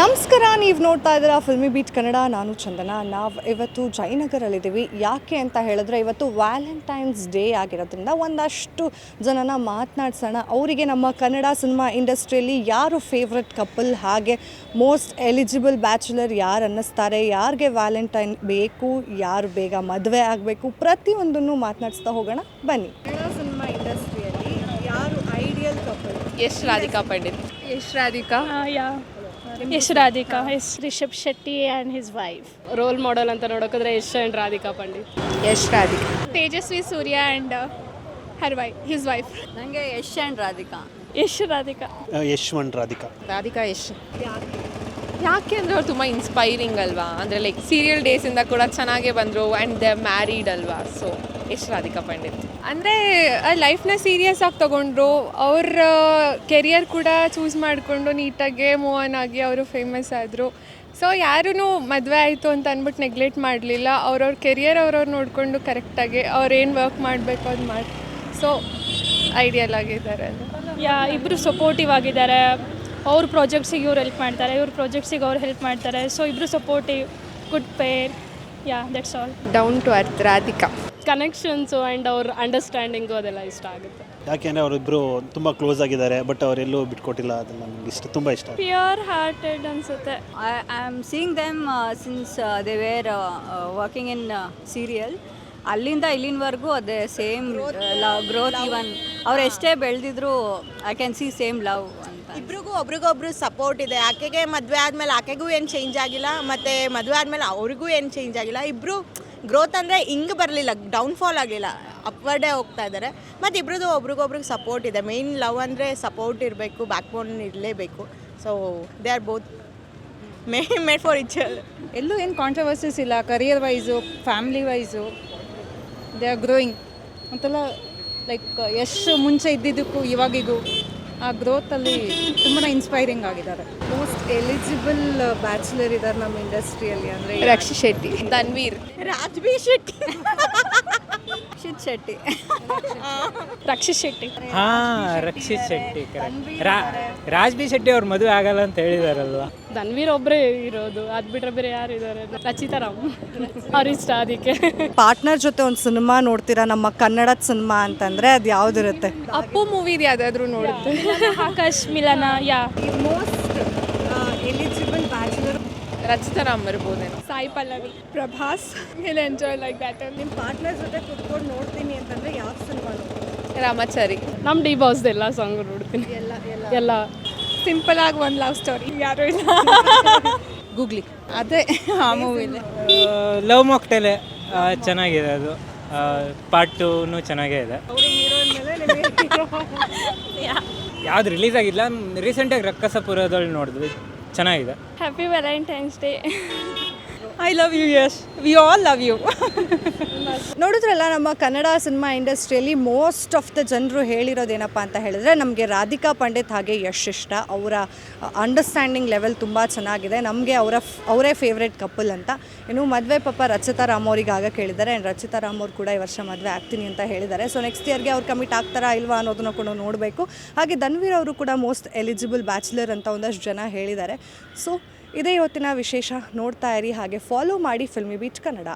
ನಮಸ್ಕಾರ ನೀವು ನೋಡ್ತಾ ಇದ್ದೀರಾ ಫಿಲ್ಮಿ ಬೀಟ್ ಕನ್ನಡ ನಾನು ಚಂದನ. ನಾವು ಇವತ್ತು ಜಯನಗರಲ್ಲಿದ್ದೀವಿ. ಯಾಕೆ ಅಂತ ಹೇಳಿದ್ರೆ ಇವತ್ತು ವ್ಯಾಲೆಂಟೈನ್ಸ್ ಡೇ ಆಗಿರೋದ್ರಿಂದ ಒಂದಷ್ಟು ಜನನ ಮಾತನಾಡ್ಸೋಣ. ಅವರಿಗೆ ನಮ್ಮ ಕನ್ನಡ ಸಿನಿಮಾ ಇಂಡಸ್ಟ್ರಿಯಲ್ಲಿ ಯಾರು ಫೇವ್ರೆಟ್ ಕಪಲ್ ಹಾಗೆ ಮೋಸ್ಟ್ ಎಲಿಜಿಬಲ್ ಬ್ಯಾಚುಲರ್ ಯಾರು ಅನ್ನಿಸ್ತಾರೆ ಯಾರಿಗೆ ವ್ಯಾಲೆಂಟೈನ್ ಬೇಕು ಯಾರು ಬೇಗ ಮದುವೆ ಆಗಬೇಕು ಪ್ರತಿಯೊಂದನ್ನು ಮಾತನಾಡಿಸ್ತಾ ಹೋಗೋಣ. ಬನ್ನಿ. ಕನ್ನಡ ಸಿನಿಮಾ ಇಂಡಸ್ಟ್ರಿಯಲ್ಲಿ ಯಾರು ideal couple Yash Radhika Pandit. Yash Radhika? Uh, ಹೆಸರು Radhika yes Rishab Shetty and his wife role model ಅಂತ ನೋಡೋಕ್ರೆ Yash and Radhika Pandit. Yash Radhika. Tejasvi Surya and her why his wife ನನಗೆ ಯಶ್ ಆ್ಯಂಡ್ ರಾಧಿಕಾ. ಯಶ್ ರಾಧಿಕಾ. ಯಶ್ ಆ್ಯಂಡ್ ರಾಧಿಕಾ. ರಾಧಿಕಾ ಯಶ್. ಯಾಕೆ ಅಂದರೆ ಅವ್ರು ತುಂಬ ಇನ್ಸ್ಪೈರಿಂಗ್ ಅಲ್ವಾ? ಅಂದರೆ ಲೈಕ್ ಸೀರಿಯಲ್ ಡೇಸಿಂದ ಕೂಡ ಚೆನ್ನಾಗೇ ಬಂದರು ಆ್ಯಂಡ್ ದೇ ಮ್ಯಾರಿಡ್ ಅಲ್ವಾ? ಸೊ ಎಷ್ಟು ರಾಧಿಕಾ ಪಂಡಿತ್? ಅಂದರೆ ಲೈಫ್ನ ಸೀರಿಯಸ್ ಆಗಿ ತೊಗೊಂಡ್ರು. ಅವ್ರ ಕೆರಿಯರ್ ಕೂಡ ಚೂಸ್ ಮಾಡಿಕೊಂಡು ನೀಟಾಗಿ ಮೂವ್ ಆನ್ ಆಗಿ ಅವರು ಫೇಮಸ್ ಆದರು. ಸೊ ಯಾರೂ ಮದುವೆ ಆಯಿತು ಅಂತ ಅಂದ್ಬಿಟ್ಟು ನೆಗ್ಲೆಕ್ಟ್ ಮಾಡಲಿಲ್ಲ. ಅವ್ರವ್ರ ಕೆರಿಯರ್ ಅವ್ರವ್ರು ನೋಡಿಕೊಂಡು ಕರೆಕ್ಟಾಗಿ ಅವ್ರೇನು ವರ್ಕ್ ಮಾಡಬೇಕು ಅದು ಮಾಡಿ ಸೊ ಐಡಿಯಲ್ ಆಗಿದ್ದಾರೆ ಯಾ ಇಬ್ಬರು ಸಪೋರ್ಟಿವ್ ಆಗಿದ್ದಾರೆ. ಅವ್ರ ಪ್ರಾಜೆಕ್ಟ್ಸಿಗೆ ಇವ್ರು ಹೆಲ್ಪ್ ಮಾಡ್ತಾರೆ ಇವ್ರ ಪ್ರಾಜೆಕ್ಟ್ಸಿಗೆ ಅವ್ರು ಹೆಲ್ಪ್ ಮಾಡ್ತಾರೆ. ಸೊ ಇಬ್ಬರು supportive good pair yeah that's all down to earth Radhika connections and ಅವ್ರ ಅಂಡರ್ಸ್ಟ್ಯಾಂಡಿಂಗು ಅದೆಲ್ಲ ಇಷ್ಟ ಆಗುತ್ತೆ. ಯಾಕೆಂದರೆ ಅವರಿಬ್ಬರು ತುಂಬ ಕ್ಲೋಸ್ ಆಗಿದ್ದಾರೆ ಬಟ್ ಅವರೆಲ್ಲೂ ಬಿಟ್ಕೊಟ್ಟಿಲ್ಲ ಅದು ನನಗೆ ಇಷ್ಟ ತುಂಬ ಇಷ್ಟ ಪ್ಯೂರ್ ಹಾರ್ಟೆಡ್ ಅನ್ಸುತ್ತೆ. I am seeing them since they were working in serial ಅಲ್ಲಿಂದ ಇಲ್ಲಿನವರೆಗೂ ಅದೇ ಸೇಮ್ ಲವ್ ಗ್ರೋತ್ ಇವನ್ ಅವ್ರು ಎಷ್ಟೇ ಬೆಳೆದಿದ್ರು I can see same love ಅಂತ. ಇಬ್ರಿಗೂ ಒಬ್ರಿಗೊಬ್ರು ಸಪೋರ್ಟ್ ಇದೆ. ಆಕೆಗೆ ಮದುವೆ ಆದಮೇಲೆ ಆಕೆಗೂ ಏನು ಚೇಂಜ್ ಆಗಿಲ್ಲ ಮತ್ತು ಮದುವೆ ಆದಮೇಲೆ ಅವ್ರಿಗೂ ಏನು ಚೇಂಜ್ ಆಗಿಲ್ಲ. ಇಬ್ಬರು ಗ್ರೋತ್ ಅಂದರೆ ಹಿಂಗೆ ಬರಲಿಲ್ಲ ಡೌನ್ಫಾಲ್ ಆಗಲಿಲ್ಲ ಅಪ್ವರ್ಡೇ ಹೋಗ್ತಾ ಇದ್ದಾರೆ ಮತ್ತು ಇಬ್ರದ್ದು ಒಬ್ರಿಗೊಬ್ರಿಗೆ ಸಪೋರ್ಟ್ ಇದೆ. ಮೇಯ್ನ್ ಲವ್ ಅಂದರೆ ಸಪೋರ್ಟ್ ಇರಬೇಕು ಬ್ಯಾಕ್ ಬೋನ್ ಇರಲೇಬೇಕು so they are both may made for each ಎಲ್ಲೂ ಏನು ಕಾಂಟ್ರವರ್ಸಸ್ ಇಲ್ಲ. Career wise family wise they are growing ಅಂತೆಲ್ಲ ಲೈಕ್ ಎಷ್ಟು ಮುಂಚೆ ಇದ್ದಿದ್ದಕ್ಕೂ ಇವಾಗಿಗೂ ಆ ಗ್ರೋತಲ್ಲಿ ತುಂಬಾ ಇನ್ಸ್ಪೈರಿಂಗ್ ಆಗಿದ್ದಾರೆ. ಮೋಸ್ಟ್ ಎಲಿಜಿಬಲ್ ಬ್ಯಾಚುಲರ್ ಇದ್ದಾರೆ ನಮ್ಮ ಇಂಡಸ್ಟ್ರಿಯಲ್ಲಿ ಅಂದರೆ ರಕ್ಷಿ ಶೆಟ್ಟಿ. ತನ್ವೀರ್ ರಾಜ್ಬಿ ಶೆಟ್ಟಿ. ಶಿತ್ ಶೆಟ್ಟಿ. ರಕ್ಷಿತ್ ಶೆಟ್ಟಿ. ಹಾ ರಕ್ಷಿತ್ ಶೆಟ್ಟಿ ಕರೆಕ್ಟ್ ರಾಜ್ಬಿ ಶೆಟ್ಟಿ ಅವ್ರ ಮದುವೆ ಆಗಲ್ಲ ಅಂತ ಹೇಳಿದಾರಲ್ವಾ? ಧನ್ವೀರ್ ಒಬ್ಬರೇ ಇರೋದು ಅದು ಬಿಟ್ರೆ ಬೇರೆ ಯಾರು ಇದ್ದಾರೆ ರಚಿತಾ ರಾಮ್. ಅವ್ರ ಇಷ್ಟ ಅದಕ್ಕೆ. ಪಾರ್ಟ್ನರ್ ಜೊತೆ ಒಂದು ಸಿನಿಮಾ ನೋಡ್ತೀರಾ? ನಮ್ಮ ಕನ್ನಡದ ಸಿನಿಮಾ ಅಂತಂದ್ರೆ ಅದು ಯಾವ್ದಿರುತ್ತೆ? ಅಪ್ಪು ಮೂವಿದು ಯಾವ್ದಾದ್ರು ನೋಡುತ್ತೆ. Akash Milana yeah. Most bachelor Rachita Ram ಇರ್ಬೋದೇನೋ. Sai Pallavi Prabhas. Will enjoy like that ನಿಮ್ಮ ಪಾರ್ಟ್ನರ್ ಜೊತೆ ಕುತ್ಕೊಂಡು ನೋಡ್ತೀನಿ ಅಂತಂದ್ರೆ ಯಾವ ಸಿನಿಮಾ ರಾಮಾಚಾರಿ. ನಮ್ಮ ಡಿ ಬಾಸ್ದು ಎಲ್ಲ ಸಾಂಗ್ ನೋಡ್ತೀನಿ. ಎಲ್ಲ ಸಿಂಪಲ್ ಆಗಿ ಒಂದು ಲವ್ ಸ್ಟೋರಿ ಯಾರು ಇಲ್ಲ. ಗೂಗ್ಲಿ. ಅದೇ ಆ ಮೂವಿ ಲವ್ ಮಾಕ್ಟೆಲೆ ಚೆನ್ನಾಗಿದೆ ಅದು. ಪಾರ್ಟ್ ಟೂನು ಚೆನ್ನಾಗೇ ಇದೆ. ಯಾವ್ದು ರಿಲೀಸ್ ಆಗಿಲ್ಲ. ರೀಸೆಂಟಾಗಿ ರಕ್ಕಸಪುರದಲ್ಲಿ ನೋಡಿದ್ವಿ. ಚೆನ್ನಾಗಿದೆ. Happy Valentine's Day I love you Yash we all love you ನೋಡಿದ್ರಲ್ಲ, ನಮ್ಮ ಕನ್ನಡ ಸಿನಿಮಾ ಇಂಡಸ್ಟ್ರಿಯಲ್ಲಿ ಮೋಸ್ಟ್ ಆಫ್ ದ ಜನರು ಹೇಳಿರೋದೇನಪ್ಪ ಅಂತ ಹೇಳಿದ್ರೆ, ನಮಗೆ ರಾಧಿಕಾ ಪಂಡಿತ್ ಹಾಗೆ ಯಶ್ ಇಷ್ಟ. ಅವರ ಅಂಡರ್ಸ್ಟ್ಯಾಂಡಿಂಗ್ ಲೆವೆಲ್ ತುಂಬ ಚೆನ್ನಾಗಿದೆ. ನಮಗೆ ಅವರ ಅವರೇ ಫೇವ್ರೆಟ್ ಕಪಲ್ ಅಂತ. ಇನ್ನು ಮದುವೆ ಪಾಪ ರಚಿತಾ ರಾಮ್ ಅವ್ರಿಗೆ ಆಗ ಕೇಳಿದ್ದಾರೆ. ಆ್ಯಂಡ್ ರಚಿತಾ ರಾಮ್ ಅವ್ರು ಕೂಡ ಈ ವರ್ಷ ಮದುವೆ ಆಗ್ತೀನಿ ಅಂತ ಹೇಳಿದ್ದಾರೆ. ಸೊ ನೆಕ್ಸ್ಟ್ ಇಯರ್ಗೆ ಅವ್ರು ಕಮಿಟ್ ಆಗ್ತಾರಾ ಇಲ್ವಾ ಅನ್ನೋದನ್ನ ಕೂಡ ನೋಡಬೇಕು. ಹಾಗೆ ಧನ್ವೀರ್ ಅವರು ಕೂಡ ಮೋಸ್ಟ್ ಎಲಿಜಿಬಲ್ ಬ್ಯಾಚುಲರ್ ಅಂತ ಒಂದಷ್ಟು ಜನ ಹೇಳಿದ್ದಾರೆ. ಸೊ ಇದೇ ಇವತ್ತಿನ ವಿಶೇಷ ನೋಡ್ತಾ ಇರಿ ಹಾಗೆ ಫಾಲೋ ಮಾಡಿ ಫಿಲ್ಮಿ ಬೀಚ್ ಕನ್ನಡ.